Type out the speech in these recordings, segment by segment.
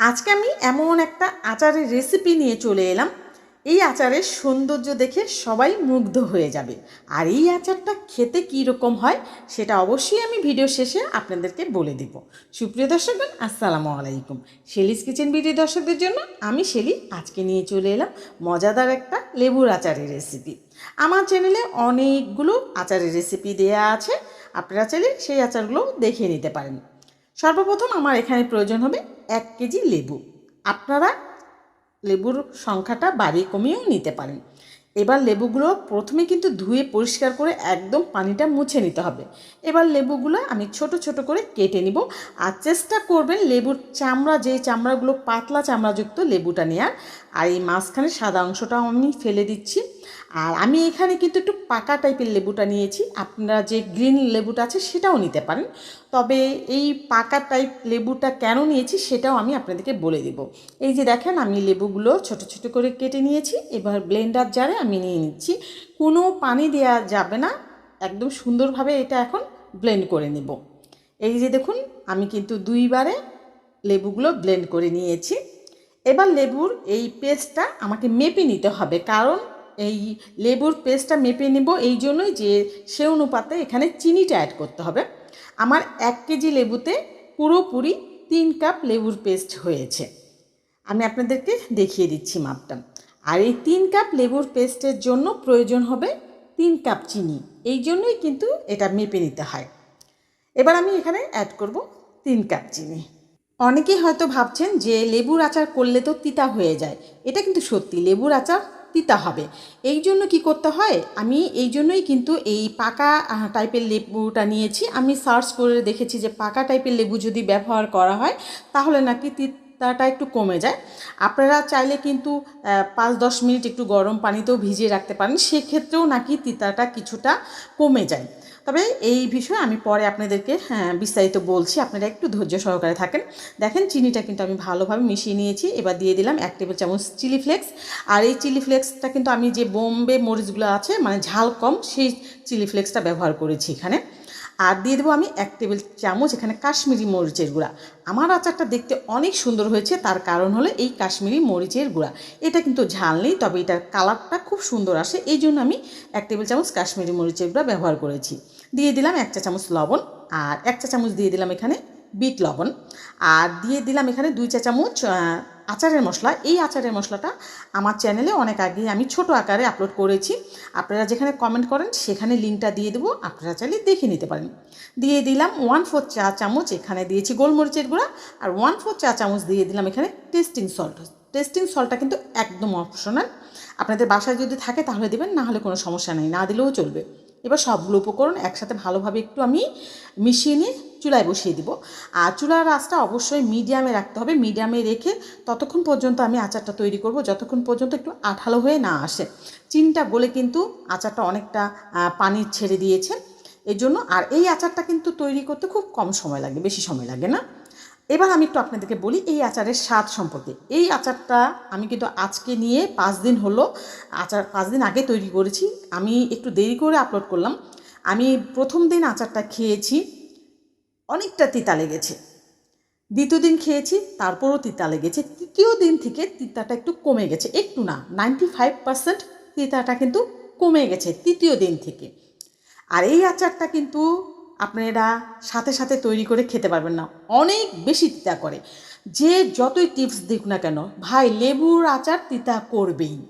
আজকে আমি এমন একটা আচারের রেসিপি নিয়ে চলে এলাম। এই আচারের সৌন্দর্য দেখে সবাই মুগ্ধ হয়ে যাবে। আর এই আচারটা খেতে কী রকম হয় সেটা অবশ্যই আমি ভিডিও শেষে আপনাদেরকে বলে দিব। সুপ্রিয় দর্শকগণ আসসালামু আলাইকুম। শেলিস কিচেন ভিডিও দর্শকদের জন্য আমি শেলি আজকে নিয়ে চলে এলাম মজাদার একটা লেবুর আচারের রেসিপি আমার চ্যানেলে অনেকগুলো আচারের রেসিপি দেয়া আছে। আপনারা চাইলে সেই আচারগুলো দেখে নিতে পারেন। সর্বপ্রথম আমার এখানে প্রয়োজন হবে এক কেজি লেবু। আপনারা লেবুর সংখ্যাটা বাড়িয়ে কমিয়েও নিতে পারেন। এবার লেবুগুলো প্রথমে কিন্তু ধুয়ে পরিষ্কার করে একদম পানিটা মুছে নিতে হবে। এবার লেবুগুলো আমি ছোট ছোট করে কেটে নিব আর চেষ্টা করবেন লেবুর চামড়া, যে চামড়াগুলো পাতলা চামড়াযুক্ত লেবুটা নেওয়ার আর এই মাঝখানে সাদা অংশটাও আমি ফেলে দিচ্ছি। আর আমি এখানে কিন্তু একটু পাকা টাইপের লেবুটা নিয়েছি। আপনারা যে গ্রিন লেবুটা আছে সেটাও নিতে পারেন। তবে এই পাকা টাইপ লেবুটা কেন নিয়েছি সেটাও আমি আপনাদেরকে বলে দেব। এই যে দেখেন, আমি লেবুগুলো ছোট ছোট করে কেটে নিয়েছি। এবার ব্লেন্ডার জারে আমি নিয়ে নিচ্ছি। কোনো পানি দেওয়া যাবে না। একদম সুন্দরভাবে এটা এখন ব্লেন্ড করে নেব। এই যে দেখুন, আমি কিন্তু দুইবারে লেবুগুলো ব্লেন্ড করে নিয়েছি। এবার লেবুর এই পেস্টটা আমাকে মেপে নিতে হবে। কারণ এই লেবুর পেস্টটা মেপে নেব এই জন্যই যে সে অনুপাতে এখানে চিনিটা অ্যাড করতে হবে। আমার এক কেজি লেবুতে পুরোপুরি তিন কাপ লেবুর পেস্ট হয়েছে। আমি আপনাদেরকে দেখিয়ে দিচ্ছি মাপটা। আর এই তিন কাপ লেবুর পেস্টের জন্য প্রয়োজন হবে তিন কাপ চিনি। এই জন্যই কিন্তু এটা মেপে নিতে হয়। এবার আমি এখানে অ্যাড করব তিন কাপ চিনি। অনেকেই হয়তো ভাবছেন যে লেবুর আচার করলে তো তিতা হয়ে যায়। এটা কিন্তু সত্যি, লেবুর আচার তিতা হবে। এই জন্য কি করতে হয়? আমি এই জন্যই কিন্তু এই পাকা টাইপের লেবুটা নিয়েছি। আমি সার্চ করে দেখেছি যে পাকা টাইপের লেবু যদি ব্যবহার করা হয়, তাহলে নাকি তিতাটা একটু কমে যায়। আপনারা চাইলে কিন্তু পাঁচ দশ মিনিট একটু গরম পানিতেও ভিজিয়ে রাখতে পারেন। সেক্ষেত্রেও নাকি তিতাটা কিছুটা কমে যায়। তবে এই বিষয়ে আমি পরে আপনাদেরকে হ্যাঁ বিস্তারিত বলছি। আপনারা একটু ধৈর্য সহকারে থাকেন। দেখেন, চিনিটা কিন্তু আমি ভালোভাবে মিশিয়ে নিয়েছি। এবার দিয়ে দিলাম এক টেবিল চামচ চিলি ফ্লেক্স। আর এই চিলি ফ্লেক্সটা কিন্তু আমি যে বোম্বে মরিচগুলো আছে মানে ঝাল কম, সেই চিলি ফ্লেক্সটা ব্যবহার করেছি এখানে। আর দিয়ে দেবো আমি এক টেবিল চামচ এখানে কাশ্মীরি মরিচের গুঁড়া। আমার আচারটা দেখতে অনেক সুন্দর হয়েছে, তার কারণ হলো এই কাশ্মীরি মরিচের গুঁড়া। এটা কিন্তু ঝাল নেই, তবে এটার কালারটা খুব সুন্দর আসে, এই জন্য আমি এক টেবিল চামচ কাশ্মীরি মরিচের গুঁড়া ব্যবহার করেছি। দিয়ে দিলাম এক চা চামচ লবণ, আর এক চা চামচ দিয়ে দিলাম এখানে বিট লবণ, আর দিয়ে দিলাম এখানে দুই চা চামচ আচারের মশলা, এই আচারের মশলাটা আমার চ্যানেলে অনেক আগে আমি ছোট আকারে আপলোড করেছি। আপনারা যেখানে কমেন্ট করেন, সেখানে লিঙ্কটা দিয়ে দেবো, আপনারা চাইলে দেখে নিতে পারেন। দিয়ে দিলাম ওয়ান ফোর চা চামচ, এখানে দিয়েছি গোলমরিচের গুঁড়া, আর ওয়ান ফোর চা চামচ দিয়ে দিলাম এখানে টেস্টিং সল্ট টেস্টিং সল্টটা কিন্তু একদম অপশনাল আপনাদের বাসায় যদি থাকে, তাহলে দেবেন, না হলে কোনো সমস্যা নেই, না দিলেও চলবে। এবার সবগুলো উপকরণ একসাথে ভালোভাবে একটু আমি মিশিয়ে নিয়ে চুলায় বসিয়ে দিব। আর চুলার আঁচটা অবশ্যই মিডিয়ামে রাখতে হবে। মিডিয়ামে রেখে ততক্ষণ পর্যন্ত আমি আচারটা তৈরি করব। যতক্ষণ পর্যন্ত একটু আঠালো হয়ে না আসে। চিনটা গলে কিন্তু আচারটা অনেকটা পানি ছেড়ে দিয়েছে। এই জন্য আর এই আচারটা কিন্তু তৈরি করতে খুব কম সময় লাগে, বেশি সময় লাগে না। এবার আমি একটু আপনাদেরকে বলি এই আচারের স্বাদ সম্পর্কে। এই আচারটা আমি কিন্তু আজকে নিয়ে পাঁচ দিন হলো, আচার পাঁচ দিন আগে তৈরি করেছি। আমি একটু দেরি করে আপলোড করলাম। আমি প্রথম দিন আচারটা খেয়েছি। অনেকটা তিতা লেগেছে। দ্বিতীয় দিন খেয়েছি, তারপরও তিতা লেগেছে। তৃতীয় দিন থেকে তিতাটা একটু কমে গেছে। একটু না নাইনটি ফাইভ পার্সেন্ট তিতাটা কিন্তু কমে গেছে তৃতীয় দিন থেকে। আর এই আচারটা কিন্তু আপনারা সাথে সাথে তৈরি করে খেতে পারবেন না। অনেক বেশি তিতা করে। যে যতই টিপস দিক না কেন, ভাই, লেবুর আচার তিতা করবেই।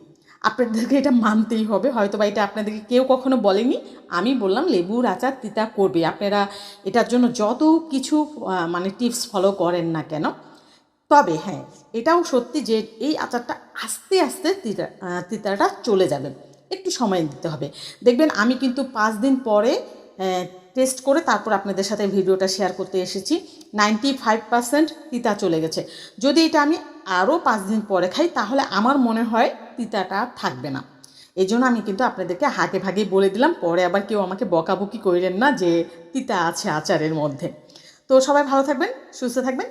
আপনাদেরকে এটা মানতেই হবে। হয়তো বা এটা আপনাদেরকে কেউ কখনো বলেনি। আমি বললাম, লেবুর আচার তিতা করবে। আপনারা এটার জন্য যত কিছু মানে টিপস ফলো করেন না কেন। তবে হ্যাঁ এটাও সত্যি যে এই আচারটা আস্তে আস্তে তিতা তিতাটা চলে যাবে। একটু সময় দিতে হবে। দেখবেন, আমি কিন্তু পাঁচ দিন পরে টেস্ট করে তারপর আপনাদের সাথে ভিডিওটা শেয়ার করতে এসেছি। নাইনটি ফাইভ পার্সেন্ট তিতা চলে গেছে। যদি এটা আমি আরও পাঁচ দিন পরে খাই, তাহলে আমার মনে হয় তিতাটা থাকবে না। এই জন্য আমি কিন্তু আপনাদেরকে হাগে ভাগেই বলে দিলাম, পরে আবার কেউ আমাকে বকাবকি করিলেন না যে তিতা আছে আচারের মধ্যে। তো সবাই ভালো থাকবেন, সুস্থ থাকবেন।